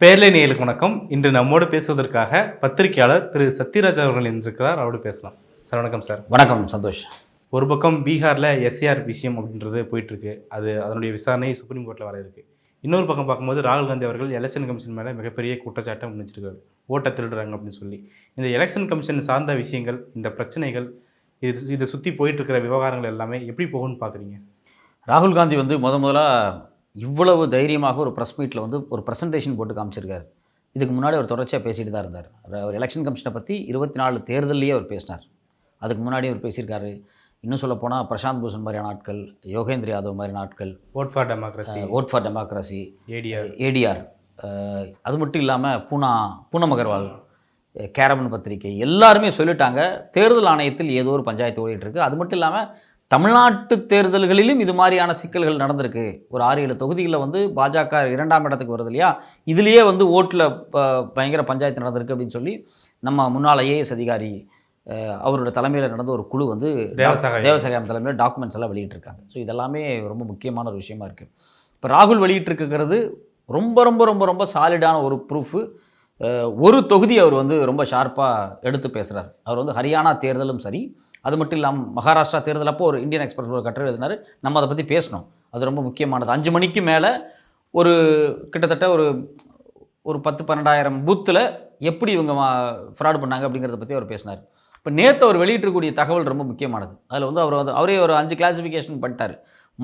பேர்லை நேயலுக்கு வணக்கம். இன்று நம்மோடு பேசுவதற்காக பத்திரிகையாளர் திரு சத்யராஜ் அவர்கள் இருந்திருக்கிறார் அவரோடு பேசலாம். சார் வணக்கம் சார். வணக்கம் சந்தோஷ். ஒரு பக்கம் பீகாரில் எஸ்ஏஆர் விஷயம் அப்படின்றது போயிட்டுருக்கு. அது அதனுடைய விசாரணை சுப்ரீம் கோர்ட்டில் வர இருக்கு. இன்னொரு பக்கம் பார்க்கும்போது ராகுல் காந்தி அவர்கள் எலெக்ஷன் கமிஷன் மேலே மிகப்பெரிய குற்றச்சாட்டை முன்னிச்சிருக்காரு ஓட்டை திருடுறாங்க அப்படின்னு சொல்லி. இந்த எலெக்ஷன் கமிஷன் சார்ந்த விஷயங்கள் இந்த பிரச்சனைகள் இது இதை சுற்றி போயிட்டு இருக்கிற விவகாரங்கள் எல்லாமே எப்படி போகும்னு பார்க்குறீங்க? ராகுல் காந்தி வந்து முத முதலாக இவ்வளவு தைரியமாக ஒரு ப்ரெஸ் மீட்டில் வந்து ஒரு ப்ரெசன்டேஷன் போட்டு காமிச்சிருக்காரு. இதுக்கு முன்னாடி அவர் தொடர்ச்சியாக பேசிட்டு தான் இருந்தார். அவர் எலெக்ஷன் கமிஷனை பற்றி இருபத்தி நாலு தேர்தல்லையே அவர் பேசினார். அதுக்கு முன்னாடி அவர் பேசியிருக்காரு. இன்னும் சொல்ல போனால் பிரசாந்த் பூஷன் மாதிரியான ஆட்கள் யோகேந்திர யாதவ் மாதிரியான ஆட்கள் vote for democracy vote for democracy ADR ADR அது மட்டும் இல்லாமல் பூனா பூனம் அகர்வால் அஹ், கேரவன் பத்திரிகை எல்லாருமே சொல்லிட்டாங்க. தேர்தல் ஆணையத்தில் ஏதோ ஒரு பஞ்சாயத்து ஓடிட்டு இருக்கு. அது மட்டும் இல்லாமல் தமிழ்நாட்டு தேர்தல்களிலும் இது மாதிரியான சிக்கல்கள் நடந்திருக்கு. ஒரு ஆறு ஏழு தொகுதிகளில் வந்து பாஜக இரண்டாம் இடத்துக்கு வருது இல்லையா? இதுலேயே வந்து ஓட்டில் பயங்கர பஞ்சாயத்து நடந்திருக்கு அப்படின்னு சொல்லி நம்ம முன்னாள் ஐஏஎஸ் அதிகாரி அவரோட தலைமையில் நடந்த ஒரு குழு வந்து. தேவசகாயம். தலைமையில் டாக்குமெண்ட்ஸ் எல்லாம் வெளியிட்டிருக்காங்க. ஸோ இதெல்லாமே ரொம்ப முக்கியமான ஒரு விஷயமா இருக்குது இப்போ ராகுல் வெளியிட்டிருக்கிறது ரொம்ப ரொம்ப ரொம்ப ரொம்ப சாலிடான ஒரு ப்ரூஃபு ஒரு தொகுதி அவர் வந்து ரொம்ப ஷார்ப்பாக எடுத்து பேசுகிறார் அவர் வந்து ஹரியானா தேர்தலும் சரி அது மட்டும் இல்லாமல் மகாராஷ்டிரா தேர்தல் அப்போ ஒரு இந்தியன் எக்ஸ்பிரஸ் ஒரு கட்டுரை எழுதினார். நம்ம அதை பற்றி பேசணும். அது ரொம்ப முக்கியமானது. அஞ்சு மணிக்கு மேலே ஒரு கிட்டத்தட்ட ஒரு ஒரு பத்து பன்னெண்டாயிரம் பூத்தில் எப்படி இவங்க ஃப்ராட் பண்ணாங்க அப்படிங்கிறத பற்றி அவர் பேசினார். இப்போ நேற்று அவர் வெளியிட்டிருக்கக்கூடிய தகவல் ரொம்ப முக்கியமானது. அதில் வந்து அவர் வந்து அவரே ஒரு அஞ்சு கிளாசிஃபிகேஷன் பண்ணிட்டார்.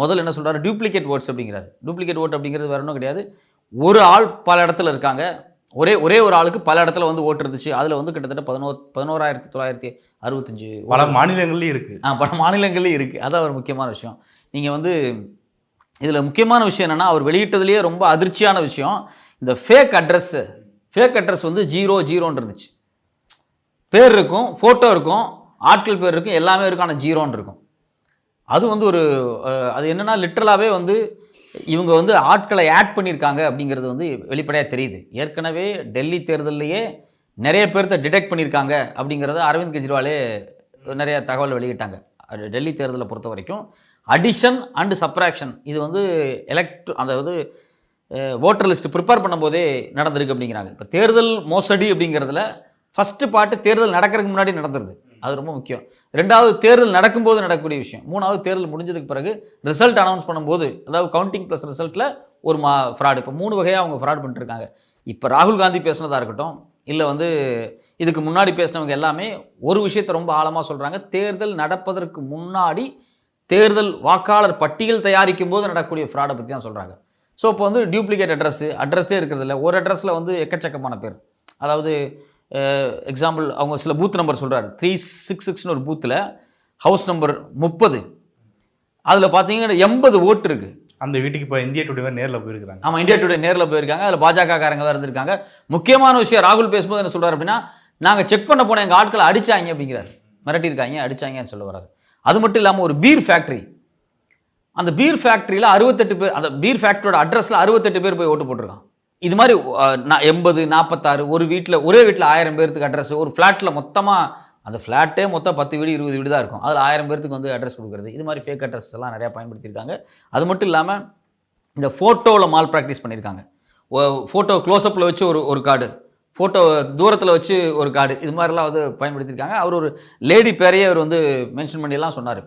முதல்ல என்ன சொல்கிறார் டூப்ளிகேட் ஓட்ஸ் அப்படிங்கிறார். டூப்ளிகேட் ஓட் அப்படிங்கிறது வேறு ஒன்றும் கிடையாது. ஒரு ஆள் பல இடத்துல இருக்காங்க. ஒரே ஒரே ஒரு ஆளுக்கு பல இடத்துல வந்து ஓட்டு இருந்துச்சு. அதில் வந்து கிட்டத்தட்ட பதினோ பதினோராயிரத்தி தொள்ளாயிரத்தி அறுபத்தஞ்சு பல மாநிலங்கள்லையும் இருக்குது ஆ பல மாநிலங்கள்லேயும் இருக்குது அதான் ஒரு முக்கியமான விஷயம். நீங்கள் வந்து இதில் முக்கியமான விஷயம் என்னென்னா அவர் வெளியிட்டதுலேயே ரொம்ப அதிர்ச்சியான விஷயம். இந்த ஃபேக் அட்ரஸ்ஸு ஃபேக் அட்ரஸ் வந்து ஜீரோ ஜீரோன்னு இருந்துச்சு. பேர் இருக்கும் ஃபோட்டோ இருக்கும் ஆட்கள் பேர் இருக்கும் எல்லாமே இருக்கும் ஆனால் ஜீரோன்னு இருக்கும். அது வந்து ஒரு அது என்னென்னா லிட்டரலாகவே வந்து இவங்க வந்து ஆட்களை ஆட் பண்ணியிருக்காங்க அப்படிங்கிறது வந்து வெளிப்படையாக தெரியுது. ஏற்கனவே டெல்லி தேர்தல்லையே நிறைய பேர்த்த டிடெக்ட் பண்ணியிருக்காங்க அப்படிங்கிறத அரவிந்த் கெஜ்ரிவாலே நிறைய தகவல் வெளியிட்டாங்க. டெல்லி தேர்தலை பொறுத்த வரைக்கும் அடிஷன் அண்டு சப்ராக்ஷன் இது வந்து எலக்ட் அதாவது ஓட்டர் லிஸ்ட் ப்ரிப்பேர் பண்ணும்போதே நடந்திருக்கு அப்படிங்கிறாங்க. இப்போ தேர்தல் மோசடி அப்படிங்கிறதுல ஃபஸ்ட்டு பாட்டு தேர்தல் நடக்கிறதுக்கு முன்னாடி நடந்துருது. அது ரொம்ப முக்கியம். ரெண்டாவது தேர்தல் நடக்கும்போது நடக்கக்கூடிய விஷயம். மூணாவது தேர்தல் முடிஞ்சதுக்கு பிறகு ரிசல்ட் அனௌன்ஸ் பண்ணும்போது அதாவது கவுண்டிங் ப்ளஸ் ரிசல்ட்டில் ஒரு மா ஃப்ராடு இப்போ மூணு வகையாக அவங்க ஃப்ராட் பண்ணிட்டுருக்காங்க இப்போ ராகுல் காந்தி பேசுனதாக இருக்கட்டும் இல்லை வந்து இதுக்கு முன்னாடி பேசினவங்க எல்லாமே ஒரு விஷயத்தை ரொம்ப ஆழமாக சொல்கிறாங்க தேர்தல் நடப்பதற்கு முன்னாடி தேர்தல் வாக்காளர் பட்டியல் தயாரிக்கும் போது நடக்கக்கூடிய ஃப்ராடை பற்றி தான் சொல்கிறாங்க ஸோ இப்போ வந்து டியூப்ளிகேட் அட்ரஸ் அட்ரஸே இருக்கிறதில்ல. ஒரு அட்ரஸில் வந்து எக்கச்சக்கமான பேர். அதாவது எக்ஸாம்பிள் அவங்க சில பூத் நம்பர் சொல்கிறாரு த்ரீ சிக்ஸ் சிக்ஸ்னு ஒரு பூத்தில் ஹவுஸ் நம்பர் முப்பது. அதில் பார்த்தீங்கன்னா எண்பது ஓட்டு இருக்குது அந்த வீட்டுக்கு இப்போ இந்திய டுடே நேரில் போயிருக்கிறாங்க. ஆமாம் இந்தியா டுடே நேரில் போயிருக்காங்க. அதில் பாஜக காரங்க தான் இருந்திருக்காங்க. முக்கியமான விஷயம் ராகுல் பேசும்போது என்ன சொல்றாரு அப்படின்னா நாங்கள் செக் பண்ண போன எங்கள் ஆட்களை அடிச்சாங்க அப்படிங்கிறாரு. மிரட்டியிருக்காங்க அடிச்சாங்கன்னு சொல்ல வராரு அது மட்டும் இல்லாமல் ஒரு பீர் ஃபேக்ட்ரி அந்த பீர் ஃபேக்ட்ரியில் அறுபத்தெட்டு பேர் அந்த பீர் ஃபேக்ட்ரியோட அட்ரஸில் அறுபத்தெட்டு பேர் போய் ஓட்டு போட்டிருக்கான் இது மாதிரி நான் எண்பது நாற்பத்தாறு ஒரு வீட்டில் ஒரே வீட்டில் ஆயிரம் பேர்த்துக்கு அட்ரஸ் ஒரு ஃப்ளாட்டில் மொத்தமாக அந்த ஃப்ளாட்டே மொத்தம் பத்து வீடு இருபது வீடு தான் இருக்கும். அதில் ஆயிரம் பேர்த்துக்கு வந்து அட்ரஸ் கொடுக்குறது. இது மாதிரி ஃபேக் அட்ரஸ் எல்லாம் நிறையா பயன்படுத்தியிருக்காங்க. அது மட்டும் இல்லாமல் இந்த ஃபோட்டோவில் மால் ப்ராக்டிஸ் பண்ணியிருக்காங்க. ஃபோட்டோ க்ளோஸ்அப்பில் வச்சு ஒரு ஒரு கார்டு. ஃபோட்டோ தூரத்தில் வச்சு ஒரு கார்டு. இது மாதிரிலாம் வந்து பயன்படுத்தியிருக்காங்க. அவர் ஒரு லேடி பேரையே அவர் வந்து மென்ஷன் பண்ணியெல்லாம் சொன்னார்.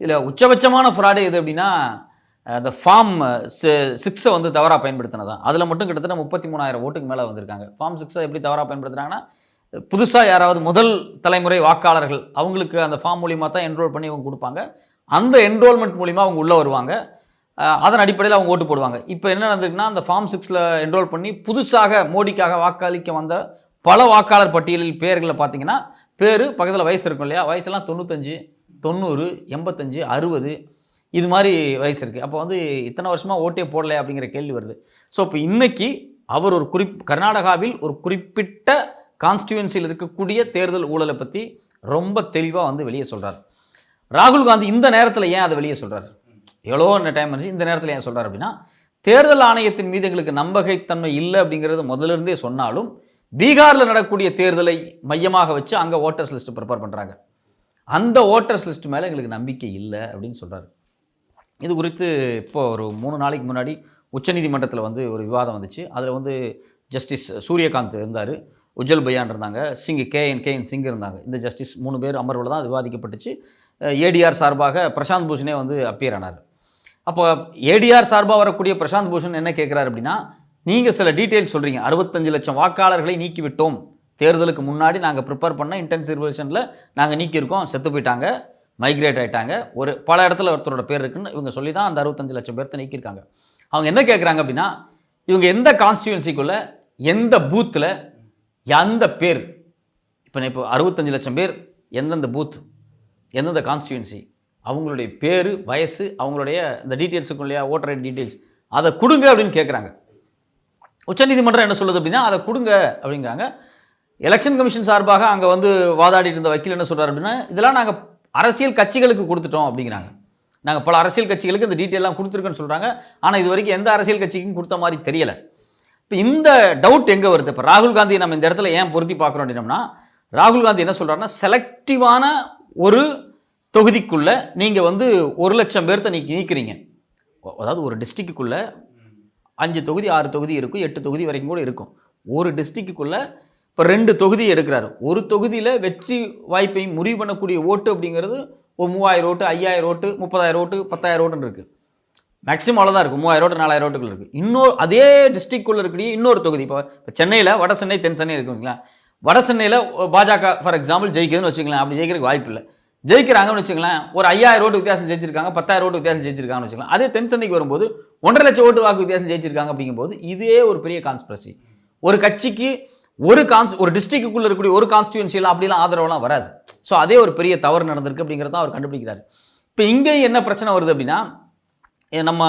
இதில் உச்சபட்சமான ஃப்ராடு எது அப்படின்னா அந்த ஃபார்ம் சிக்ஸை வந்து தவறாக பயன்படுத்தினதான். அதில் மட்டும் கிட்டத்தட்ட முப்பத்தி மூணாயிரம் ஓட்டுக்கு மேலே வந்திருக்காங்க. ஃபார்ம் சிக்ஸை எப்படி தவறாக பயன்படுத்துகிறாங்கன்னா புதுசாக யாராவது முதல் தலைமுறை வாக்காளர்கள் அவங்களுக்கு அந்த ஃபார்ம் மூலிமா தான் என்ரோல் பண்ணி அவங்க கொடுப்பாங்க. அந்த என்ரோல்மெண்ட் மூலிமா அவங்க உள்ளே வருவாங்க. அதன் அடிப்படையில் அவங்க ஓட்டு போடுவாங்க. இப்போ என்ன நடந்திருக்குன்னா அந்த ஃபார்ம் சிக்ஸில் என்ரோல் பண்ணி புதுசாக மோடிக்காக வாக்களிக்க வந்த பல வாக்காளர் பட்டியலில் பேர்களை பார்த்தீங்கன்னா பேர் பக்கத்தில் வயசு இருக்கும் இல்லையா? வயசெல்லாம் தொண்ணூத்தஞ்சு தொண்ணூறு எண்பத்தஞ்சு அறுபது இது மாதிரி வயசு இருக்குது அப்போ வந்து இத்தனை வருஷமாக ஓட்டே போடலை அப்படிங்கிற கேள்வி வருது. ஸோ இப்போ இன்றைக்கி அவர் ஒரு குறிப் கர்நாடகாவில் ஒரு குறிப்பிட்ட கான்ஸ்டியூன்சியில் இருக்கக்கூடிய தேர்தல் ஊழலை பற்றி ரொம்ப தெளிவாக வந்து வெளியே சொல்கிறார் ராகுல் காந்தி இந்த நேரத்தில் ஏன் அதை வெளியே சொல்கிறார் எவ்வளோ டைம் இருந்துச்சு இந்த நேரத்தில் ஏன் சொல்கிறார் அப்படின்னா தேர்தல் ஆணையத்தின் மீது எங்களுக்கு நம்பகைத்தன்மை இல்லை அப்படிங்கிறது முதல்ல இருந்தே சொன்னாலும் பீகாரில் நடக்கக்கூடிய தேர்தலை மையமாக வச்சு அங்கே ஓட்டர்ஸ் லிஸ்ட்டு ப்ரிப்பேர் பண்ணுறாங்க அந்த ஓட்டர்ஸ் லிஸ்ட் மேலே எங்களுக்கு நம்பிக்கை இல்லை அப்படின்னு சொல்கிறாரு இது குறித்து இப்போ ஒரு மூணு நாளைக்கு முன்னாடி உச்சநீதிமன்றத்தில் வந்து ஒரு விவாதம் வந்துச்சு. அதில் வந்து ஜஸ்டிஸ் சூரியகாந்த் இருந்தார் உஜ்ஜல் பையான் இருந்தாங்க சிங் கேஎன் கேஎன் சிங் இருந்தாங்க. இந்த ஜஸ்டிஸ் மூணு பேர் அமர்வில் தான் விவாதிக்கப்பட்டுச்சு. ஏடிஆர் சார்பாக பிரசாந்த் பூஷனே வந்து அப்பியர் ஆனார். அப்போ ஏடிஆர் சார்பாக வரக்கூடிய பிரசாந்த் பூஷன் என்ன கேட்குறாரு அப்படின்னா நீங்கள் சில டீட்டெயில்ஸ் சொல்கிறீங்க அறுபத்தஞ்சு லட்சம் வாக்காளர்களை நீக்கிவிட்டோம். தேர்தலுக்கு முன்னாடி நாங்கள் ப்ரிப்பேர் பண்ண இன்டென்சிவ் ரிசர்வேஷனில் நாங்கள் நீக்கியிருக்கோம். செத்து போயிட்டாங்க. மைக்ரேட் ஆயிட்டாங்க. ஒரு பல இடத்துல ஒருத்தரோட பேர் இருக்குன்னு இவங்க சொல்லி தான் அந்த அறுபத்தஞ்சு லட்சம் பேர்த்த நீக்கியிருக்காங்க. அவங்க என்ன கேட்குறாங்க அப்படின்னா இவங்க எந்த கான்ஸ்டியூன்சிக்குள்ளே எந்த பூத்தில் எந்த பேர் இப்போ இப்போ அறுபத்தஞ்சு லட்சம் பேர் எந்தெந்த பூத் எந்தெந்த கான்ஸ்டியூன்சி அவங்களுடைய பேர் வயசு அவங்களுடைய இந்த டீட்டெயில்ஸ் இருக்கும் இல்லையா ஓட்டர் ஐடி டீட்டெயில்ஸ் அதை கொடுங்க அப்படின்னு கேட்குறாங்க உச்சநீதிமன்றம் என்ன சொல்லுது அப்படின்னா அதை கொடுங்க அப்படிங்கிறாங்க. எலெக்ஷன் கமிஷன் சார்பாக அங்கே வந்து வாதாடிட்டு இருந்த வக்கீல் என்ன சொல்கிறார் அப்படின்னா இதெல்லாம் நாங்கள் அரசியல் கட்சிகளுக்கு கொடுத்துட்டோம் அப்படிங்கிறாங்க. நாங்கள் பல அரசியல் கட்சிகளுக்கு இந்த டீட்டெயிலாம் கொடுத்துருக்கோன்னு சொல்கிறாங்க ஆனால் இது வரைக்கும் எந்த அரசியல் கட்சிக்கும் கொடுத்த மாதிரி தெரியலை. இப்போ இந்த டவுட் எங்கே வருது? இப்போ ராகுல் காந்தி நம்ம இந்த இடத்துல ஏன் பொருத்தி பார்க்குறோம் அப்படின்னம்னா ராகுல் காந்தி என்ன சொல்கிறாருன்னா செலக்டிவான ஒரு தொகுதிக்குள்ளே நீங்கள் வந்து ஒரு லட்சம் பேர்த்த நீ நீக்கிறீங்க. அதாவது ஒரு டிஸ்ட்ரிக்குள்ளே அஞ்சு தொகுதி ஆறு தொகுதி இருக்கும் எட்டு தொகுதி வரைக்கும் கூட இருக்கும். ஒரு டிஸ்ட்ரிக்குள்ளே இப்போ ரெண்டு தொகுதி எடுக்கிறாரு. ஒரு தொகுதியில் வெற்றி வாய்ப்பை முடிவு பண்ணக்கூடிய ஓட்டு அப்படிங்கிறது ஒரு மூவாயிரம் ஓட்டு ஐயாயிரம் ஓட்டு முப்பதாயிரம் ஓட்டு பத்தாயிரம் ஓட்டுன்னு இருக்குது மேக்ஸிமம் அவ்வளோதான் இருக்கும். மூவாயிரம் ஓட்டு நாலாயிரம் ஓட்டுகள் இருக்குது இன்னொரு அதே டிஸ்ட்ரிக்ட்குள்ளே இருக்கக்கூடிய இன்னொரு தொகுதி. இப்போ இப்போ சென்னையில் வட சென்னை தென் சென்னை இருக்குங்களா வட சென்னையில் பாஜக ஃபார் எக்ஸாம்பிள் ஜெயிக்குதுன்னு வச்சுக்கலாம் அப்படி ஜெயிக்கிறதுக்கு வாய்ப்பு இல்லை. ஜெயிக்கிறாங்கன்னு வச்சுக்கலாம் ஒரு ஐயாயிரம் ஓட்டு வித்தியாசம் ஜெயிச்சிருக்காங்க பத்தாயிரம் ஓட்டு வித்தியாசம் ஜெயிச்சிருக்காங்கன்னு வச்சுக்கலாம் அதே தென் சென்னைக்கு வரும்போது ஒன்றரை லட்சம் ஓட்டு வாக்கு வித்தியாசம் ஜெயிச்சிருக்காங்க அப்படிங்கும்போது இதே ஒரு பெரிய கான்ஸ்பிரசி ஒரு கட்சிக்கு ஒரு கான்ஸ் ஒரு டிஸ்ட்ரிக்ட்டுக்குள்ள இருக்கக்கூடிய ஒரு கான்ஸ்டியூன்சியில் அப்படிலாம் ஆதரவெல்லாம் வராது. ஸோ அதே ஒரு பெரிய தவறு நடந்திருக்கு அப்படிங்கிறத அவர் கண்டுபிடிக்கிறார். இப்போ இங்கேயும் என்ன பிரச்சனை வருது அப்படின்னா நம்ம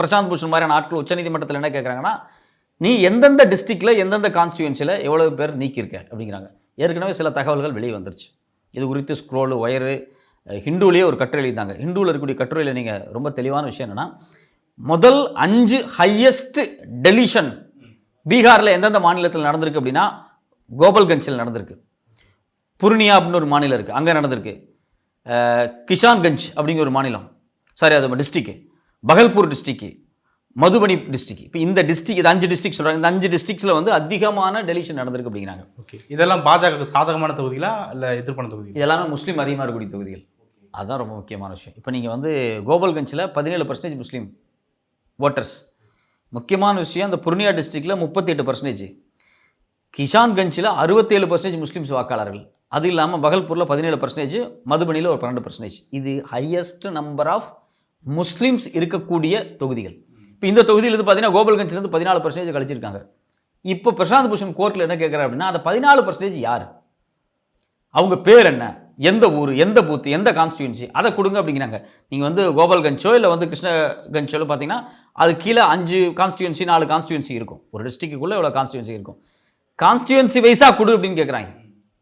பிரசாந்த் பூஷன் மாதிரியான ஆட்கள் உச்சநீதிமன்றத்தில் என்ன கேட்குறாங்கன்னா நீ எந்தெந்த டிஸ்ட்ரிக்டில் எந்தெந்த கான்ஸ்டியூன்சியில் எவ்வளோ பேர் நீக்கியிருக்க? அப்படிங்கிறாங்க. ஏற்கனவே சில தகவல்கள் வெளியே வந்துருச்சு. இது குறித்து ஸ்க்ரோலு ஒயரு ஹிந்துலேயே ஒரு கட்டுரை எழுதிட்டாங்க ஹிந்துவில் இருக்கக்கூடிய கட்டுரையில் நீங்கள் ரொம்ப தெளிவான விஷயம் என்னென்னா முதல் அஞ்சு ஹையஸ்ட் டெலிஷன் பீகாரில் எந்தெந்த மாநிலத்தில் நடந்திருக்கு அப்படின்னா கோபால்கஞ்சில் நடந்திருக்கு. புர்னியா அப்படின்னு ஒரு மாநிலம் இருக்குது அங்கே நடந்திருக்கு. கிஷான்கஞ்ச் அப்படிங்கிற ஒரு மாநிலம். சாரி அது district Bhagalpur district Madhubani district இப்போ இந்த டிஸ்ட்ரிக் இது அஞ்சு டிஸ்ட்ரிக் சொல்கிறாங்க இந்த அஞ்சு டிஸ்ட்ரிக்ஸில் வந்து அதிகமான டெலிஷன் நடந்திருக்கு அப்படிங்கிறாங்க. ஓகே இதெல்லாம் பாஜகவுக்கு சாதகமான தொகுதிகளா இல்லை எதிர்ப்பான தொகுதி இதெல்லாமே முஸ்லீம் அதிகமாக இருக்கக்கூடிய தொகுதிகள். அதுதான் ரொம்ப முக்கியமான விஷயம். இப்போ நீங்கள் வந்து கோபால்கஞ்சில் பதினேழு பர்சன்டேஜ் முஸ்லீம் ஓட்டர்ஸ் முக்கியமான விஷயம் அந்த புர்னியா டிஸ்ட்ரிக்டில் முப்பத்தி எட்டு பர்சன்டேஜ் கிஷான்கஞ்சில் அறுபத்தேழு பர்சன்டேஜ் முஸ்லீம்ஸ் வாக்காளர்கள். அது இல்லாமல் பகல்பூரில் பதினேழு பர்சன்டேஜ் மதுபனியில் ஒரு பன்னெண்டு பர்சன்டேஜ் இது ஹையஸ்ட் நம்பர் ஆஃப் முஸ்லீம்ஸ் இருக்கக்கூடிய தொகுதிகள். இப்போ இந்த தொகுதியில் இது பார்த்தீங்கன்னா கோபால்கஞ்சிலேருந்து பதினாலு பர்சன்டேஜ் கழிச்சிருக்காங்க. இப்போ பிரசாந்த் பூஷன் கோர்ட்டில் என்ன கேட்குறாரு அப்படின்னா அந்த பதினாலு பர்சன்டேஜ் யார்? அவங்க பேர் என்ன? எந்த ஊர் எந்த பூத் எந்த கான்ஸ்டியூன்சி அதை கொடுங்க அப்படிங்கிறாங்க. நீங்கள் வந்து கோபால்கஞ்சோ இல்லை வந்து கிருஷ்ணகஞ்சோ பார்த்தீங்கன்னா அது கீழே அஞ்சு கான்ஸ்டியூன்சி நாலு கான்ஸ்டியூன்சி இருக்கும். ஒரு டிஸ்ட்ரிக்ட்டுக்குள்ளே எவ்வளோ கான்ஸ்டியூன்சி இருக்கும்? கான்ஸ்டியூன்சி வைஸாக கொடு அப்படின்னு கேட்குறாங்க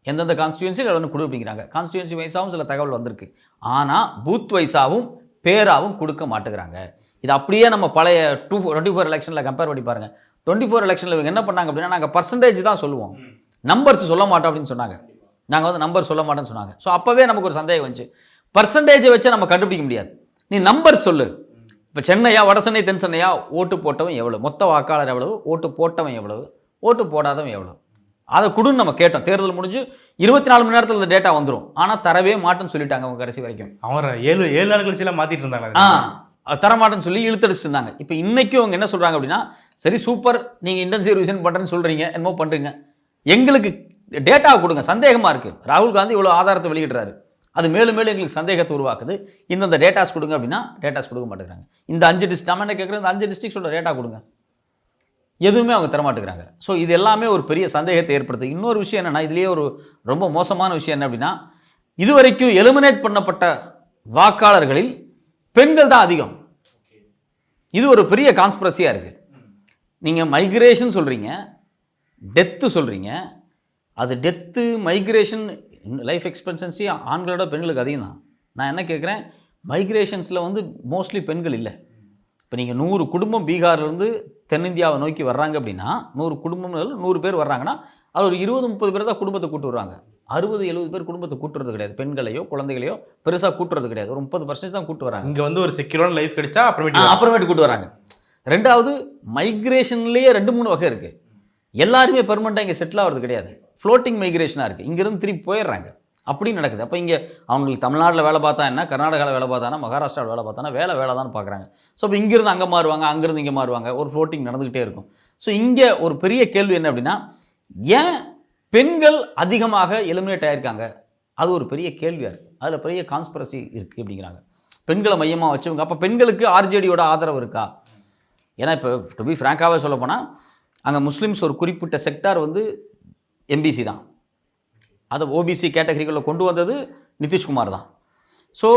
எந்தெந்த கான்ஸ்டியூன்சி எவ்வளோ கொடு அப்படிங்கிறாங்க. கான்ஸ்டியூன்சி வைஸாகவும் சில தகவல் வந்திருக்கு. ஆனால் பூத் வைஸாகவும் பேராகவும் கொடுக்க மாட்டேங்கிறாங்க. இது அப்படியே நம்ம பழைய டூ டுவெண்ட்டி ஃபோர் எலெக்ஷனில் கம்பேர் பண்ணி பாருங்கள் டுவெண்ட்டி ஃபோர் எலெக்ஷனில் இவங்க என்ன பண்ணாங்க அப்படின்னா நாங்கள் பர்சன்டேஜ் தான் சொல்லுவோம். நம்பர்ஸ் சொல்ல மாட்டோம் அப்படின்னு சொன்னாங்க. நாங்கள் வந்து நம்பர் சொல்ல மாட்டோம்னு சொன்னாங்க. ஸோ அப்போவே நமக்கு ஒரு சந்தேகம் வந்துச்சு. பர்சன்டேஜை வச்சு நம்ம கண்டுபிடிக்க முடியாது. நீ நம்பர் சொல்லு. இப்போ சென்னையா வட சென்னை தென் சென்னையா ஓட்டு போட்டவன் எவ்வளவு? மொத்த வாக்காளர் எவ்வளவு? ஓட்டு போட்டவன் எவ்வளவு? ஓட்டு போடாதவன் எவ்வளவு? அதை கொடுன்னு நம்ம கேட்டோம். தேர்தல் முடிஞ்சு இருபத்தி நாலு மணி நேரத்தில் இந்த டேட்டா வந்துடும் ஆனால் தரவே மாட்டேன்னு சொல்லிட்டாங்க அவங்க கடைசி வரைக்கும். அவன் ஏழு ஏழு நாள் கழிச்சுலாம் மாத்திட்டு இருந்தாங்க. ஆ தரமாட்டேன்னு சொல்லி இழுத்தடிச்சிட்டு இருந்தாங்க. இப்போ இன்னைக்கும் அவங்க என்ன சொல்கிறாங்க அப்படின்னா சரி சூப்பர் நீங்கள் இன்டென்சிவ் ரிவிஷன் பண்ணுறேன்னு சொல்கிறீங்க என்னமோ பண்ணுறீங்க எங்களுக்கு டேட்டா கொடுங்க சந்தேகமாக இருக்குது ராகுல் காந்தி இவ்வளோ ஆதாரத்தை வெளியிடுறாரு. அது மேலும் மேலும் எங்களுக்கு சந்தேகத்தை உருவாக்குது. இந்தந்த டேட்டாஸ் கொடுங்க அப்படின்னா டேட்டாஸ் கொடுக்க மாட்டேங்கிறாங்க. இந்த அஞ்சு டிஸ்ட் நம்ம என்ன கேட்குறோம் இந்த அஞ்சு டிஸ்ட்ரிக்ஸோட டேட்டா கொடுங்க. எதுவுமே அவங்க தரமாட்டேங்கிறாங்க. ஸோ இது எல்லாமே ஒரு பெரிய சந்தேகத்தை ஏற்படுத்துது இன்னொரு விஷயம் என்னென்னா இதுலேயே ஒரு ரொம்ப மோசமான விஷயம் என்ன அப்படின்னா இதுவரைக்கும் எலிமினேட் பண்ணப்பட்ட வாக்காளர்களில் பெண்கள் தான் அதிகம். இது ஒரு பெரிய கான்ஸ்பிரசியாக இருக்குது நீங்கள் மைக்ரேஷன் சொல்கிறீங்க டெத்து சொல்கிறீங்க அது டெத்து மைக்ரேஷன் லைஃப் எக்ஸ்பெக்டன்சி ஆண்களோட பெண்களுக்கு அதிகம் தான் நான் என்ன கேட்குறேன்? மைக்ரேஷன்ஸில் வந்து மோஸ்ட்லி பெண்கள் இல்லை. இப்போ நீங்கள் நூறு குடும்பம் பீகார்லேருந்து தென்னிந்தியாவை நோக்கி வர்றாங்க அப்படின்னா நூறு குடும்பம் நூறு பேர் வர்றாங்கன்னா அது ஒரு இருபது முப்பது பேர் தான் குடும்பத்தை கூட்டு வருவாங்க. அறுபது எழுபது பேர் குடும்பத்தை கூட்டுறது கிடையாது. பெண்களையோ குழந்தைகளையோ பெருசாக கூட்டுறது கிடையாது. ஒரு முப்பது பர்சன்டேஜ் தான் கூட்டு வராங்க. இங்க வந்து ஒரு செக்யூரான லைஃப் கிடைச்சா அப்புறமேட்டு அப்புறமேட்டு கூட்டு வராங்க. ரெண்டாவது மைக்ரேஷன்லேயே ரெண்டு மூணு வகை இருக்குது எல்லாருமே பெர்மனெண்ட்டாக இங்கே செட்டில் ஆகிறது கிடையாது. ஃப்ளோட்டிங் மைக்ரேஷனாக இருக்குது இங்கேருந்து திருப்பி போயிடுறாங்க. அப்படி நடக்குது. அப்போ இங்கே அவங்களுக்கு தமிழ்நாட்டில் வேலை பார்த்தா என்ன? கர்நாடகாவில் வேலை பார்த்தானா? மகாராஷ்டிராவில் வேலை பார்த்தானா? வேலை வேலை தான் பார்க்குறாங்க. ஸோ இப்போ இங்கேருந்து அங்கே மாறுவாங்க அங்கேருந்து இங்கே மாறுவாங்க. ஒரு ஃப்ளோட்டிங் நடந்துக்கிட்டே இருக்கும். ஸோ இங்கே ஒரு பெரிய கேள்வி என்ன அப்படின்னா ஏன் பெண்கள் அதிகமாக எலிமினேட் ஆகியிருக்காங்க அது ஒரு பெரிய கேள்வியாக இருக்குது அதில் பெரிய கான்ஸ்பிரசி இருக்குது அப்படிங்கிறாங்க. பெண்களை மையமாக வச்சவங்க. அப்போ பெண்களுக்கு ஆர்ஜேடியோட ஆதரவு இருக்கா? ஏன்னா இப்போ டு பி ஃப்ராங்காகவே சொல்ல போனால் அங்கே முஸ்லீம்ஸ் ஒரு குறிப்பிட்ட செக்டார் வந்து எம்பிசி தான். அதை ஓபிசி கேட்டகரிகளில் கொண்டு வந்தது நிதிஷ்குமார் தான். ஸோ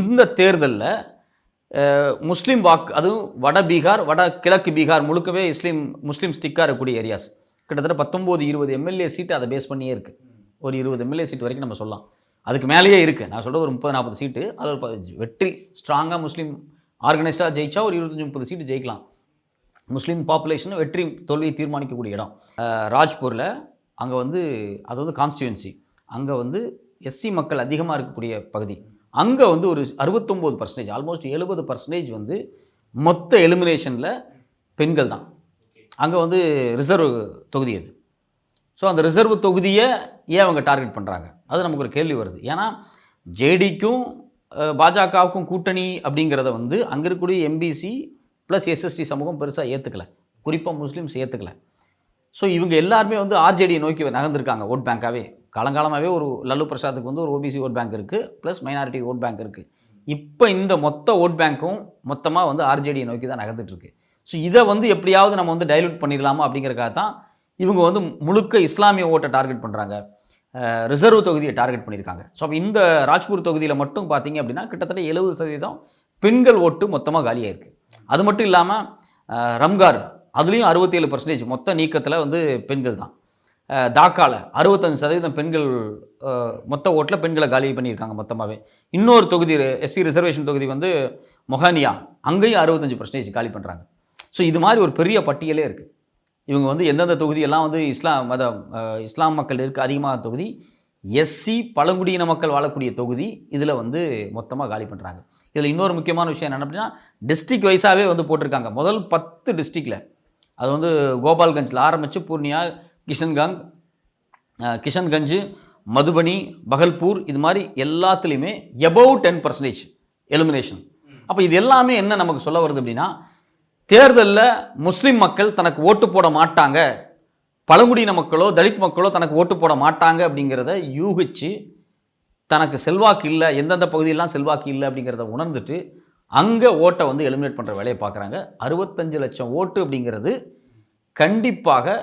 இந்த தேர்தலில் முஸ்லீம் வாக்கு அதுவும் வட பீகார் வட கிழக்கு பீகார் முழுக்கவே இஸ்லீம் முஸ்லீம்ஸ் திக்காக இருக்கக்கூடிய ஏரியாஸ் கிட்டத்தட்ட பத்தொம்போது இருபது எம்எல்ஏ சீட்டு அதை பேஸ் பண்ணியே இருக்குது ஒரு இருபது எம்எல்ஏ சீட் வரைக்கும் நம்ம சொல்லலாம். அதுக்கு மேலேயே இருக்குது நான் சொல்கிறது ஒரு முப்பது நாற்பது சீட்டு. அது ஒரு வெற்றி ஸ்ட்ராங்காக முஸ்லீம் ஆர்கனைஸ்டாக ஜெயிச்சா ஒரு இருபத்தஞ்சி முப்பது சீட்டு ஜெயிக்கலாம். முஸ்லீம் பாப்புலேஷன் வெற்றி தோல்வியை தீர்மானிக்கக்கூடிய இடம். ராஜ்பூரில் அங்கே வந்து அது வந்து கான்ஸ்டியூன்சி அங்கே வந்து எஸ்சி மக்கள் அதிகமாக இருக்கக்கூடிய பகுதி. அங்கே வந்து ஒரு அறுபத்தொம்போது பர்சன்டேஜ் ஆல்மோஸ்ட் எழுபது பர்சன்டேஜ் வந்து மொத்த எலிமினேஷனில் பெண்கள் தான். அங்கே வந்து ரிசர்வ் தொகுதி அது. ஸோ அந்த ரிசர்வ் தொகுதியை ஏன் அவங்க டார்கெட் பண்ணுறாங்க அது நமக்கு ஒரு கேள்வி வருது. ஏன்னா ஜேடிக்கும் பாஜகவுக்கும் கூட்டணி அப்படிங்கிறத வந்து அங்கே இருக்கக்கூடிய எம்பிசி ப்ளஸ் எஸ்எஸ்டி சமூகம் பெருசாக ஏற்றுக்கலை குறிப்பாக முஸ்லீம்ஸ் ஏற்றுக்கல ஸோ இவங்க எல்லாருமே வந்து ஆர்ஜேடியை நோக்கி நகர்ந்துருக்காங்க ஓட் பேங்காகவே காலங்காலமாகவே ஒரு லல்லு பிரசாத்துக்கு வந்து ஒரு ஓபிசி ஓட் பேங்க் இருக்குது ப்ளஸ் மைனாரிட்டி ஓட் பேங்க் இருக்குது இப்போ இந்த மொத்த ஓட் பேங்க்கும் மொத்தமாக வந்து ஆர்ஜேடியை நோக்கி தான் நகர்ந்துட்டுருக்கு ஸோ இதை வந்து எப்படியாவது நம்ம வந்து டைல்யூட் பண்ணிடலாமா அப்படிங்கிறக்காக தான் இவங்க வந்து முழுக்க இஸ்லாமிய ஓட்டை டார்கெட் பண்ணுறாங்க ரிசர்வ் தொகுதியை டார்கெட் பண்ணியிருக்காங்க. ஸோ அப்போ இந்த ராஜ்பூர் தொகுதியில் மட்டும் பார்த்தீங்க அப்படின்னா கிட்டத்தட்ட எழுபது சதவீதம் பெண்கள் ஓட்டு மொத்தமாக காலியாக இருக்குது அது மட்டும் இல்லாமல் ரம்கார் அதுலேயும் அறுபத்தேழு பர்சன்டேஜ் மொத்த நீக்கத்தில் வந்து பெண்கள் தான். தாக்காவில் தாக்கால அறுபத்தஞ்சு சதவீதம் பெண்கள் மொத்த ஓட்டில் பெண்களை காலி பண்ணியிருக்காங்க மொத்தமாகவே இன்னொரு தொகுதி எஸ்சி ரிசர்வேஷன் தொகுதி வந்து மொஹானியா. அங்கேயும் அறுபத்தஞ்சு பர்சன்டேஜ் காலி பண்ணுறாங்க ஸோ இது மாதிரி ஒரு பெரிய பட்டியலே இருக்குது இவங்க வந்து எந்தெந்த தொகுதியெல்லாம் வந்து இஸ்லாம் மத இஸ்லாம் மக்கள் இருக்க அதிகமாக தொகுதி எஸ்சி பழங்குடியின மக்கள் வாழக்கூடிய தொகுதி இதில் வந்து மொத்தமாக காலி பண்ணுறாங்க இதில் இன்னொரு முக்கியமான விஷயம் என்ன அப்படின்னா டிஸ்ட்ரிக் வைஸாகவே வந்து போட்டிருக்காங்க. முதல் பத்து டிஸ்ட்ரிக்டில் அது வந்து கோபால்கஞ்சில் ஆரம்பித்து பூர்ணியா கிஷன்கங் கிஷன்கஞ்ச் கிஷன்கஞ்சு மதுபனி பகல்பூர் இது மாதிரி எல்லாத்துலேயுமே எபவ் டென் பர்சன்டேஜ் எலிமினேஷன் அப்போ இது எல்லாமே என்ன நமக்கு சொல்ல வருது அப்படின்னா தேர்தலில் முஸ்லீம் மக்கள் தனக்கு ஓட்டு போட மாட்டாங்க. பழங்குடியின மக்களோ தலித் மக்களோ தனக்கு ஓட்டு போட மாட்டாங்க அப்படிங்கிறத யூகிச்சு தனக்கு செல்வாக்கு இல்லை எந்தெந்த பகுதியெல்லாம் செல்வாக்கு இல்லை அப்படிங்கிறத உணர்ந்துட்டு அங்கே ஓட்டை வந்து எலிமினேட் பண்ணுற வேலையை பார்க்குறாங்க. அறுபத்தஞ்சு லட்சம் ஓட்டு அப்படிங்கிறது கண்டிப்பாக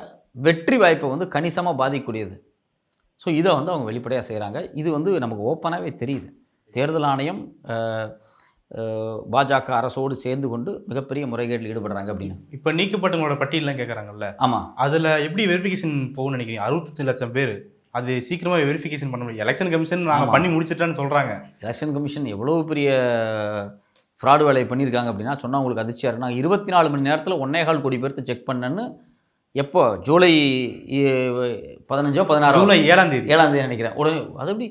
வெற்றி வாய்ப்பை வந்து கணிசமாக பாதிக்கக்கூடியது. ஸோ இதை வந்து அவங்க வெளிப்படையாக செய்கிறாங்க இது வந்து நமக்கு ஓப்பனாகவே தெரியுது. தேர்தல் ஆணையம் பாஜக அரசோடு சேர்ந்து கொண்டு மிகப்பெரிய முறைகேட்டில் ஈடுபடுறாங்க அப்படின்னு. இப்போ நீக்கப்பட்டவங்களோட பட்டியலாம் கேட்குறாங்கல்ல ஆமாம் அதில் எப்படி வெரிஃபிகேஷன் போகும்னு நினைக்கிறீங்க? அறுபத்தஞ்சு லட்சம் பேர். அது சீக்கிரமாக வெரிஃபிகேஷன் பண்ண முடியும். எலெக்ஷன் கமிஷன் நாங்கள். பண்ணி முடிச்சிட்டோன்னு சொல்கிறாங்க எலெக்ஷன் கமிஷன் எவ்வளோ பெரிய ஃப்ராடு வேலையை பண்ணியிருக்காங்க அப்படின்னா சொன்னால் உங்களுக்கு அதிர்ச்சியாக இருக்கு நான் இருபத்தி நாலு மணி நேரத்தில் ஒன்னே கால் கோடி பேர்த்து செக் பண்ணேன்னு எப்போ? ஜூலை பதினஞ்சோ பதினாறோ? ஜூலை ஏழாம் தேதி. ஏழாம் தேதி நினைக்கிறேன். உடனே அது எப்படி?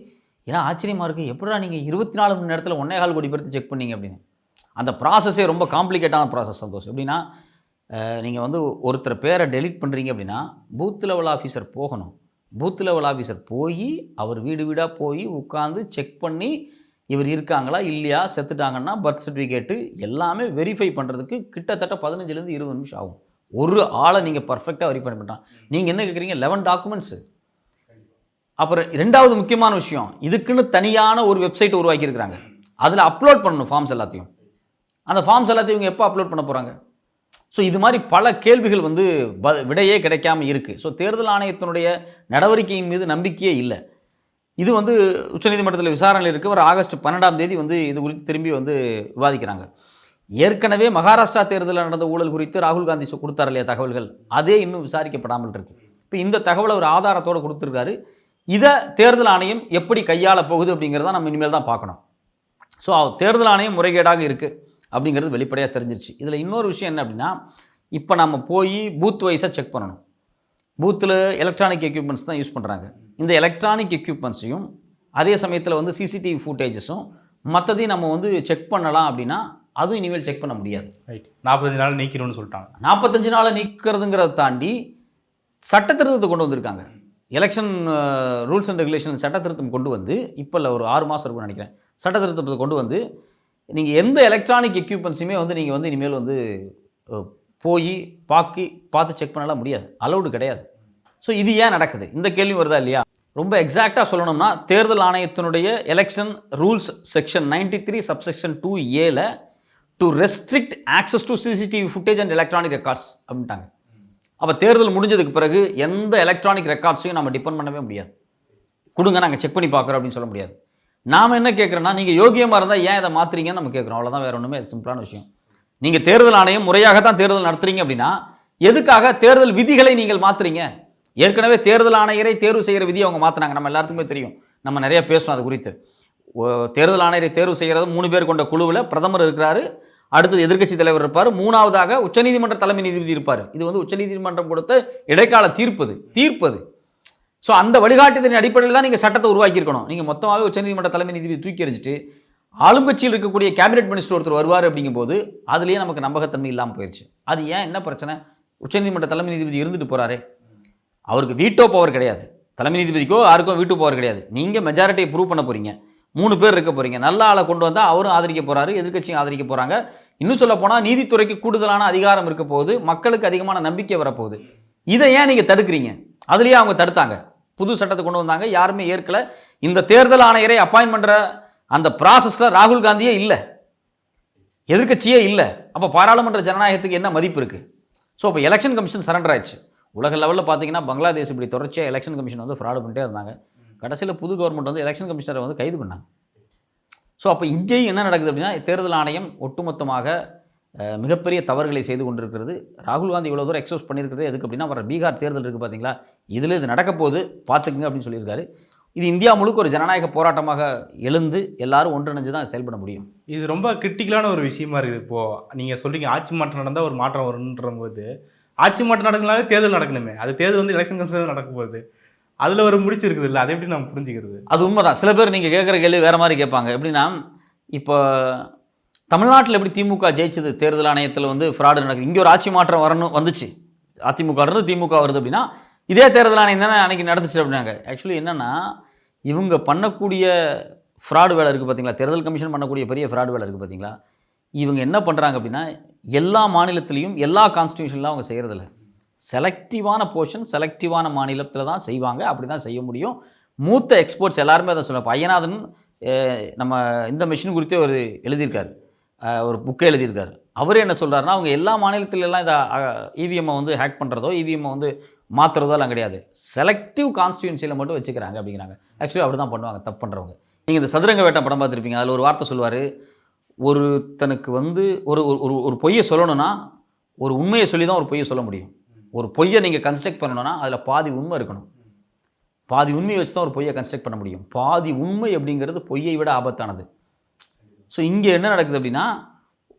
ஏன்னா ஆச்சரியமாக இருக்குது எப்படிடா நீங்கள் இருபத்தி நாலு மணி நேரத்தில் ஒன்னே கால் கோடி பேர்த்து செக் பண்ணீங்க அப்படின்னு? அந்த ப்ராசஸே ரொம்ப காம்ப்ளிகேட்டான ப்ராசஸ் சந்தோஷ். எப்படின்னா நீங்கள் வந்து ஒருத்தர் பேரை டெலீட் பண்ணுறீங்க அப்படின்னா பூத் லெவல் ஆஃபீஸர் போகணும். பூத் லெவல் ஆஃபீஸர் போய் அவர் வீடு வீடாக போய் உட்காந்து செக் பண்ணி இவர் இருக்காங்களா? இல்லையா? செத்துட்டாங்கன்னா பர்த் சர்டிஃபிகேட்டு எல்லாமே வெரிஃபை பண்ணுறதுக்கு கிட்டத்தட்ட பதினஞ்சுலேருந்து இருபது நிமிஷம் ஆகும். ஒரு ஆளை நீங்கள் பர்ஃபெக்டாக வெரிஃபை பண்ணிட்டான் நீங்கள் என்ன கேட்குறீங்க லெவன் டாக்குமெண்ட்ஸு அப்புறம் ரெண்டாவது முக்கியமான விஷயம் இதுக்குன்னு தனியான ஒரு வெப்சைட் உருவாக்கியிருக்கிறாங்க. அதில் அப்லோட் பண்ணணும் ஃபார்ம்ஸ் எல்லாத்தையும். அந்த ஃபார்ம்ஸ் எல்லாத்தையும் இவங்க எப்போ அப்லோட் பண்ண போகிறாங்க ஸோ இது மாதிரி பல கேள்விகள் வந்து ப விடையே கிடைக்காம இருக்குது ஸோ தேர்தல் ஆணையத்தினுடைய நடவடிக்கையின் மீது நம்பிக்கையே இல்லை. இது வந்து உச்சநீதிமன்றத்தில் விசாரணையில் இருக்கு ஒரு ஆகஸ்ட் பன்னெண்டாம் தேதி வந்து இது குறித்து திரும்பி வந்து விவாதிக்கிறாங்க. ஏற்கனவே மகாராஷ்டிரா தேர்தலில் நடந்த ஊழல் குறித்து ராகுல் காந்தி கொடுத்தார் இல்லையா தகவல்கள்? அதே இன்னும் விசாரிக்கப்படாமல் இருக்கு. இப்போ இந்த தகவலை ஒரு ஆதாரத்தோடு கொடுத்துருக்காரு. இதை தேர்தல் ஆணையம் எப்படி கையாள போகுது அப்படிங்கிறத நம்ம இனிமேல் தான் பார்க்கணும். ஸோ தேர்தல் ஆணையம் முறைகேடாக இருக்குது அப்படிங்கிறது வெளிப்படையாக தெரிஞ்சிருச்சு. இதில் இன்னொரு விஷயம் என்ன அப்படின்னா இப்போ நம்ம போய் பூத் வைஸாக செக் பண்ணணும். பூத்தில் எலக்ட்ரானிக் எக்யூப்மெண்ட்ஸ் தான் யூஸ் பண்ணுறாங்க இந்த எலக்ட்ரானிக் எக்யூப்மெண்ட்ஸையும் அதே சமயத்தில் வந்து சிசிடிவி ஃபுட்டேஜஸும் மற்றதையும் நம்ம வந்து செக் பண்ணலாம் அப்படின்னா அதுவும் இனிமேல் செக் பண்ண முடியாது. ரைட் நாற்பத்தஞ்சு நாள் நீக்கணும்னு சொல்லிட்டாங்க. நாற்பத்தஞ்சு நாளை நீக்கிறதுங்கிறத தாண்டி சட்ட திருத்தத்தை கொண்டு வந்திருக்காங்க. எலெக்ஷன் ரூல்ஸ் அண்ட் ரெகுலேஷன் சட்ட திருத்தம் கொண்டு வந்து இப்போ இல்லை ஒரு ஆறு மாதம் இருக்கும்னு நினைக்கிறேன். சட்ட திருத்தத்தை கொண்டு வந்து நீங்கள் எந்த எலக்ட்ரானிக் எக்யூப்மெண்ட்ஸுமே வந்து நீங்கள் வந்து இனிமேல் வந்து போய் பாக்கி பார்த்து செக் பண்ணலாம் முடியாது. அலௌடு கிடையாது. ஸோ இது ஏன் நடக்குது? இந்த கேள்வி வருதா இல்லையா? ரொம்ப எக்ஸாக்டாக சொல்லணும்னா தேர்தல் ஆணையத்தினுடைய election rules section ninety three subsection two ஏல to restrict access to CCTV footage and electronic records அப்படின்ட்டாங்க. அப்போ தேர்தல் முடிஞ்சதுக்கு பிறகு எந்த எலக்ட்ரானிக் ரெக்கார்ட்ஸையும் நம்ம டிபெண்ட் பண்ணவே முடியாது. கொடுங்க நாங்கள் செக் பண்ணி பார்க்குறோம் அப்படின்னு சொல்ல முடியாது. நாம் என்ன கேட்குறோன்னா நீங்கள் யோகியமாக இருந்தால் ஏன் இதை மாற்றுறீங்கன்னு நம்ம கேட்குறோம். அவ்வளோதான் வேற ஒன்றுமே சிம்பிளான விஷயம். நீங்கள் தேர்தல் ஆணையம் முறையாக தான் தேர்தல் நடத்துறீங்க அப்படின்னா எதுக்காக தேர்தல் விதிகளை நீங்கள் மாற்றுறீங்க ஏற்கனவே தேர்தல் ஆணையரை தேர்வு செய்கிற விதி அவங்க மாற்றினாங்க நம்ம எல்லாத்துக்குமே தெரியும். நம்ம நிறைய பேசணும் அது குறித்து. ஓ- தேர்தல் ஆணையரை தேர்வு செய்கிறது மூணு பேர் கொண்ட குழுவில் பிரதமர் இருக்கிறாரு. அடுத்தது எதிர்க்கட்சி தலைவர் இருப்பார். மூணாவதாக உச்சநீதிமன்ற தலைமை நீதிபதி இருப்பார். இது வந்து உச்சநீதிமன்றம் கொடுத்த இடைக்கால தீர்ப்பது தீர்ப்பது ஸோ அந்த வழிகாட்டுதலின் அடிப்படையில் தான் நீங்கள் சட்டத்தை உருவாக்கியிருக்கணும். நீங்கள் மொத்தமாகவே உச்சநீதிமன்ற தலைமை நீதிபதி தூக்கி எறிஞ்சிட்டு ஆளுங்கட்சியில் இருக்கக்கூடிய கேபினெட் மினிஸ்டர் ஒருத்தர் வருவார் அப்படிங்கும்போது அதுலேயே நமக்கு நம்பகத்தன்மை இல்லாமல் போயிடுச்சு அது ஏன் என்ன பிரச்சனை? உச்சநீதிமன்ற தலைமை நீதிபதி இருந்துட்டு போகிறாரே அவருக்கு வீட்டோ பவர் கிடையாது. தலைமை நீதிபதிக்கோ யாருக்கோ வீட்டு பவர் கிடையாது. நீங்கள் மெஜாரிட்டியை ப்ரூவ் பண்ண போகிறீங்க மூணு பேர் இருக்க போகிறீங்க நல்ல ஆளை கொண்டு வந்தால் அவரும் ஆதரிக்க போகிறாரு எதிர்க்கட்சியும் ஆதரிக்க போகிறாங்க இன்னும் சொல்ல போனால் நீதித்துறைக்கு கூடுதலான அதிகாரம் இருக்க போகுது. மக்களுக்கு அதிகமான நம்பிக்கை வரப்போகுது. இதை ஏன் நீங்கள் தடுக்கிறீங்க? அதுலேயே அவங்க தடுத்தாங்க. புது சட்டத்தை கொண்டு வந்தாங்க. யாருமே ஏற்கல. இந்த தேர்தல் ஆணையரை அப்பாயின்ட் பண்ணுற அந்த ப்ராசஸில் ராகுல் காந்தியே இல்லை. எதிர்க்கட்சியே இல்லை. அப்போ பாராளுமன்ற ஜனநாயகத்துக்கு என்ன மதிப்பு இருக்குது ஸோ இப்போ எலெக்ஷன் கமிஷன் சரண்டர் ஆயிடுச்சு. உலக லெவலில் பார்த்தீங்கன்னா பங்களாதேஷ் இப்படி தொடர்ச்சியாக எலெக்ஷன் கமிஷன் வந்து ஃப்ராடு பண்ணிட்டே இருந்தாங்க. கடைசியில் புது கவர்மெண்ட் வந்து எலெக்ஷன் கமிஷனரை வந்து கைது பண்ணாங்க. ஸோ அப்போ இங்கேயும் என்ன நடக்குது அப்படின்னா தேர்தல் ஆணையம் ஒட்டுமொத்தமாக மிகப்பெரிய தவறுகளை செய்து கொண்டிருக்கிறது. ராகுல் காந்தி இவ்வளோ தூரம் எக்ஸோஸ் பண்ணியிருக்கிறது எதுக்கு அப்படின்னா வர பீகார் தேர்தல் இருக்குது பார்த்தீங்களா இதில் இது நடக்க போகுது பார்த்துக்குங்க அப்படின்னு சொல்லியிருக்காரு. இது இந்தியா முழுக்க ஒரு ஜனநாயக போராட்டமாக எழுந்து எல்லாரும் ஒன்றிணைஞ்சு தான் செயல்பட முடியும். இது ரொம்ப கிரிட்டிக்கலான ஒரு விஷயமா இருக்குது இப்போ. நீங்க சொல்றீங்க ஆட்சி மாற்றம் நடந்தால் ஒரு மாற்றம் வரும்ன்ற போது ஆட்சி மாற்றம் நடக்கனாலே தேர்தல் நடக்கணுமே. அது தேர்தல் வந்து எலெக்ஷன் கமிஷன் நடக்க போகுது. அதுல ஒரு முடிச்சு இருக்குது இல்லை அதை எப்படி நம்ம புரிஞ்சுக்கிறது? அது உண்மைதான். சில பேர் நீங்கள் கேட்குற கேள்வி வேறு மாதிரி கேட்பாங்க. எப்படின்னா இப்போ தமிழ்நாட்டில் எப்படி திமுக ஜெயிச்சது? தேர்தல் ஆணையத்தில் வந்து ஃப்ராடு நடக்குது. இங்கே ஒரு ஆட்சி மாற்றம் வரணும் வந்துச்சு. அதிமுக இருந்து திமுக வருது அப்படின்னா இதே தேர்தல் ஆணையம் தானே அன்றைக்கி நடந்துச்சு அப்படின்னாங்க. ஆக்சுவலி என்னென்னா இவங்க பண்ணக்கூடிய ஃப்ராடு வேலை இருக்குது பார்த்தீங்களா தேர்தல் கமிஷன் பண்ணக்கூடிய பெரிய ஃப்ராடு வேலை இருக்குது பார்த்தீங்களா இவங்க என்ன பண்ணுறாங்க அப்படின்னா எல்லா மாநிலத்திலையும் எல்லா கான்ஸ்டியூஷன்லாம் அவங்க செய்கிறதில்ல செலக்டிவான போர்ஷன் செலக்டிவான மாநிலத்தில் தான் செய்வாங்க. அப்படி தான் செய்ய முடியும். மூத்த எக்ஸ்போர்ட்ஸ் எல்லாருமே அதை சொல்லுவாங்க ஐயநாதன் நம்ம இந்த மிஷின் குறித்தே ஒரு எழுதியிருக்காரு. ஒரு புக்கை எழுதியிருக்காரு. அவரே என்ன சொல்கிறாருன்னா அவங்க எல்லா மாநிலத்திலெல்லாம் இதை இவிஎம்மை வந்து ஹேக் பண்ணுறதோ இவிஎம்மை வந்து மாற்றுறதோ எல்லாம் கிடையாது. செலக்டிவ் கான்ஸ்டியூன்சியில் மட்டும் வச்சுக்கிறாங்க அப்படிங்கிறாங்க. ஆக்சுவலி அப்படி தான் பண்ணுவாங்க தப்பு பண்ணுறவங்க நீங்கள் இந்த சதுரங்க வேட்டம் படம் பார்த்துருப்பீங்க அதில் ஒரு வார்த்தை சொல்லுவார். ஒருத்தனுக்கு வந்து ஒரு ஒரு- ஒரு ஒரு பொய்யை சொல்லணும்னா ஒரு உண்மையை சொல்லி தான் ஒரு பொய்யை சொல்ல முடியும். ஒரு பொய்யை நீங்கள் கன்ஸ்ட்ரக்ட் பண்ணணும்னா அதில் பாதி உண்மை இருக்கணும். பாதி உண்மையை வச்சு தான் ஒரு பொய்யை கன்ஸ்ட்ரக்ட் பண்ண முடியும். பாதி உண்மை அப்படிங்கிறது பொய்யை விட ஆபத்தானது. ஸோ இங்கே என்ன நடக்குது அப்படின்னா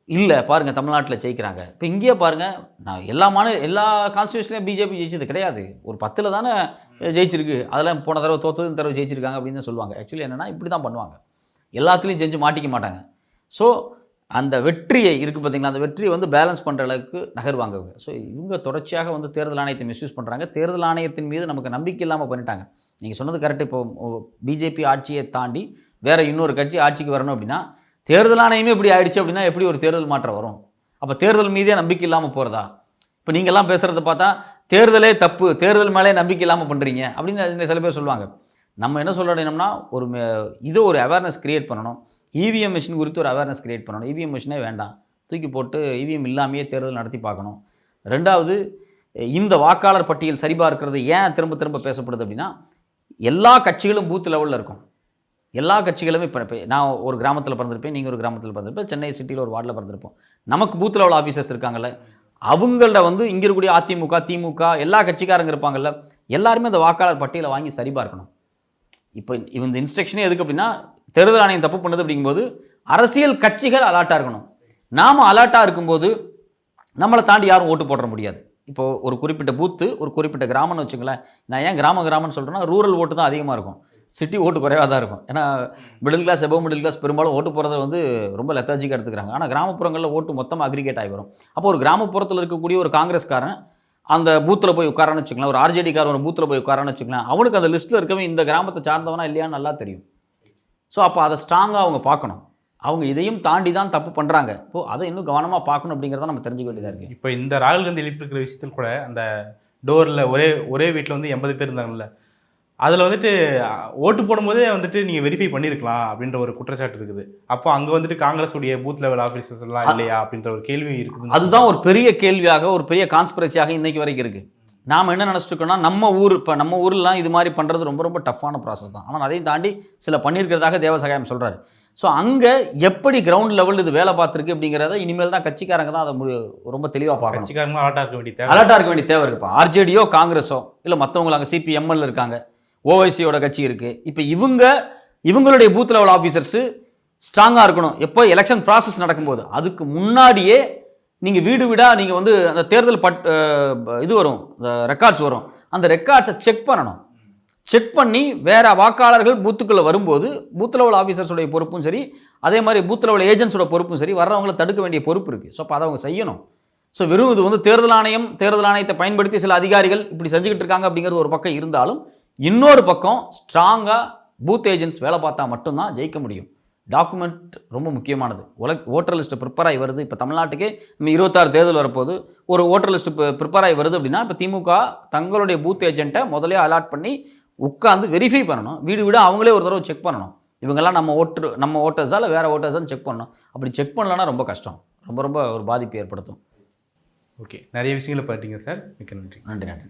இல்லை பாருங்கள் தமிழ்நாட்டில் ஜெயிக்கிறாங்க. இப்போ இங்கேயே பாருங்கள் நான் எல்லா மாநில எல்லா கான்ஸ்டியூஷன்லையும் பிஜேபி ஜெயிச்சது கிடையாது. ஒரு பத்தில் தானே ஜெயிச்சிருக்கு. அதெல்லாம் போன தடவை தோத்தது இந்த தடவை ஜெயிச்சிருக்காங்க அப்படின்னு தான் சொல்லுவாங்க. ஆக்சுவலி என்னென்னா இப்படி தான் பண்ணுவாங்க. எல்லாத்துலேயும் செஞ்சு மாட்டிக்க மாட்டாங்க. ஸோ அந்த வெற்றியை இருக்குது பார்த்திங்களா அந்த வெற்றியை வந்து பேலன்ஸ் பண்ணுற அளவுக்கு நகர்வாங்க இவங்க. ஸோ இவங்க தொடர்ச்சியாக வந்து தேர்தல் ஆணையத்தை மிஸ்யூஸ் பண்ணுறாங்க தேர்தல் ஆணையத்தின் மீது நமக்கு நம்பிக்கை இல்லாமல் பண்ணிட்டாங்க. நீங்கள் சொன்னது கரெக்ட் இப்போ பிஜேபி ஆட்சியை தாண்டி வேறு இன்னொரு கட்சி ஆட்சிக்கு வரணும் அப்படின்னா தேர்தல் ஆணையமே இப்படி ஆயிடுச்சு அப்படின்னா எப்படி ஒரு தேர்தல் மாற்றம் வரும்? அப்போ தேர்தல் மீதே நம்பிக்கை இல்லாமல் போகிறதா இப்போ நீங்கள்லாம் பேசுகிறத பார்த்தா தேர்தலே தப்பு தேர்தல் மேலே நம்பிக்கை இல்லாமல் பண்ணுறீங்க அப்படின்னு சில பேர் சொல்லுவாங்க. நம்ம என்ன சொல்லணும்னா ஒரு மே- இதை ஒரு அவேர்னஸ் கிரியேட் பண்ணணும். இவிஎம் மிஷின் குறித்து ஒரு அவேர்னஸ் க்ரியேட் பண்ணணும். இவிஎம் மிஷினே வேண்டாம். தூக்கி போட்டு இவிஎம் இல்லாமையே தேர்தல் நடத்தி பார்க்கணும். ரெண்டாவது இந்த வாக்காளர் பட்டியல் சரிபார்க்கிறது ஏன் திரும்ப திரும்ப பேசப்படுது அப்படின்னா எல்லா கட்சிகளும் பூத் லெவலில் இருக்கும். எல்லா கட்சிகளுமே இப்போ இப்போ நான் ஒரு கிராமத்தில் பிறந்திருப்பேன் நீங்கள் ஒரு கிராமத்தில் பிறந்திருப்பேன் சென்னை சிட்டியில் ஒரு வார்டில் பிறந்திருப்போம். நமக்கு பூத் லெவல் ஆஃபீஸர்ஸ் இருக்காங்கல்ல அவங்கள வந்து இங்கே இருக்கக்கூடிய அதிமுக திமுக எல்லா கட்சிக்காரங்க இருப்பாங்கல்ல எல்லாருமே அந்த வாக்காளர் பட்டியலை வாங்கி சரிபார்க்கணும் இப்போ இந்த இன்ஸ்ட்ரக்ஷனே எதுக்கு அப்படின்னா தேர்தல் ஆணையம் தப்பு பண்ணுது அப்படிங்கும்போது அரசியல் கட்சிகள் அலாட்டாக இருக்கணும். நாம் அலாட்டாக இருக்கும்போது நம்மளை தாண்டி யாரும் ஓட்டு போட முடியாது. இப்போது ஒரு குறிப்பிட்ட பூத்து ஒரு குறிப்பிட்ட கிராமம்னு வச்சுங்களேன் நான் ஏன் கிராம கிராமம்னு சொல்கிறேன்னா ரூரல் ஓட்டு தான் அதிகமாக இருக்கும். சிட்டி ஓட்டு குறைவாக தான் இருக்கும். ஏன்னா மிடில் கிளாஸ் எபோ மிடில் கிளாஸ் பெரும்பாலும் ஓட்டு போகிறத வந்து ரொம்ப லெத்தாஜிக்காக எடுத்துக்கிறாங்க. ஆனால் கிராமப்புறங்களில் ஓட்டு மொத்தமாக அக்ரிகேட் ஆகி வரும். அப்போ ஒரு கிராமப்புறத்தில் இருக்கக்கூடிய ஒரு காங்கிரஸ்காரன் அந்த பூத்தில் போய் உட்காரான்னு வச்சுக்கலாம் ஒரு ஆர்ஜேடிக்காரன் ஒரு பூத்தில் போய் உட்காரான்னு வச்சுக்கலாம் அவனுக்கு அந்த லிஸ்ட்டில் இருக்கவே இந்த கிராமத்தை சார்ந்தவனா இல்லையான்னு நல்லா தெரியும். ஸோ அப்போ அதை ஸ்ட்ராங்காக அவங்க பார்க்கணும். அவங்க இதையும் தாண்டி தான் தப்பு பண்ணுறாங்க இப்போ அதை இன்னும் கவனமாக பார்க்கணும் அப்படிங்கிறத நம்ம தெரிஞ்சுக்க வேண்டியதாக இருக்குது இப்போ இந்த ராகுல் காந்தி எழுப்பியிருக்கிற விஷயத்தில் கூட அந்த டோரில் ஒரே ஒரே வீட்டில் வந்து எண்பது பேர் இருந்தாங்கல்ல. அதில் வந்துட்டு ஓட்டு போடும்போதே வந்துட்டு நீங்கள் வெரிஃபை பண்ணியிருக்கலாம் அப்படின்ற ஒரு குற்றச்சாட்டு இருக்குது. அப்போ அங்கே வந்துட்டு காங்கிரஸ் உடைய பூத் லெவல் ஆஃபீஸர்ஸ் எல்லாம் இல்லையா அப்படின்ற ஒரு கேள்வி இருக்குது. அதுதான் ஒரு பெரிய கேள்வியாக ஒரு பெரிய கான்ஸ்பிரசியாக இன்னைக்கு வரைக்கும் இருக்குது நாம் என்ன நினச்சிட்டு இருக்கோம்னா நம்ம ஊர் இப்போ நம்ம ஊர்லாம் இது மாதிரி பண்ணுறது ரொம்ப ரொம்ப டஃப்பான ப்ராசஸ் தான். ஆனால் அதையும் தாண்டி சில பண்ணியிருக்கிறதாக தேவசகாயம் சொல்கிறாரு ஸோ அங்கே எப்படி கிரவுண்ட் லெவல் இது வேலை பார்த்துருக்கு அப்படிங்கிறத இனிமேல் தான் கட்சிக்காரங்க தான் அதை ரொம்ப தெளிவாக பார்க்கணும். கட்சிக்காரங்களும் அலர்ட்டாக இருக்க வேண்டிய தேவை அலர்ட்டாக இருக்க. வேண்டிய தேவை இருக்குப்பா ஆர்ஜேடியோ காங்கிரஸோ இல்லை மற்றவங்க அங்கே சிபிஎம்எல் இருக்காங்க. ஓவைசியோட கட்சி இருக்குது இப்போ இவங்க இவங்களுடைய பூத் லெவல் ஆஃபீஸர்ஸு ஸ்ட்ராங்காக இருக்கணும். எப்போ? எலெக்ஷன் ப்ராசஸ் நடக்கும்போது. அதுக்கு முன்னாடியே நீங்கள் வீடு வீடாக நீங்கள் வந்து அந்த தேர்தல் பட் இது வரும். இந்த ரெக்கார்ட்ஸ் வரும். அந்த ரெக்கார்ட்ஸை செக் பண்ணணும். செக் பண்ணி வேற வாக்காளர்கள் பூத்துக்குள்ளே வரும்போது பூத் லெவல் ஆஃபீஸர்ஸோடைய பொறுப்பும் சரி அதே மாதிரி பூத் லெவல் ஏஜென்ட்ஸோட பொறுப்பும் சரி வர்றவங்களை தடுக்க வேண்டிய பொறுப்பு இருக்குது ஸோ அப்போ அதை அவங்க செய்யணும். ஸோ வெறும் இது வந்து தேர்தல் ஆணையம் தேர்தல் ஆணையத்தை பயன்படுத்தி சில அதிகாரிகள் இப்படி செஞ்சுக்கிட்டு இருக்காங்க அப்படிங்கிறது ஒரு பக்கம் இருந்தாலும் இன்னொரு பக்கம் ஸ்ட்ராங்காக பூத் ஏஜென்ட்ஸ் வேலை பார்த்தா மட்டும்தான் ஜெயிக்க முடியும். டாக்குமெண்ட் ரொம்ப முக்கியமானது. உலக ஓட்டர் லிஸ்ட்டு ப்ரிப்பேர் ஆகி வருது. இப்போ தமிழ்நாட்டுக்கே இருபத்தாறு தேர்தல் வரப்போது ஒரு ஓட்டர் லிஸ்ட்டு ப்ரிப்பேர் ஆகி வருது அப்படின்னா இப்போ திமுக தங்களுடைய பூத் ஏஜென்ட்டை முதலே அலாட் பண்ணி உட்காந்து வெரிஃபை பண்ணணும். வீடு வீடு அவங்களே ஒரு தடவை செக் பண்ணணும். இவங்கெல்லாம் நம்ம ஓட்டு நம்ம ஓட்டர்ஸா இல்லை வேறு ஓட்டர்ஸான்னு செக் பண்ணணும். அப்படி செக் பண்ணலன்னா ரொம்ப கஷ்டம். ரொம்ப ரொம்ப ஒரு பாதிப்பு ஏற்படுத்தும். ஓகே நிறைய விஷயங்களை பண்ணிட்டீங்க சார் மிக்க நன்றி. நன்றி நன்றி.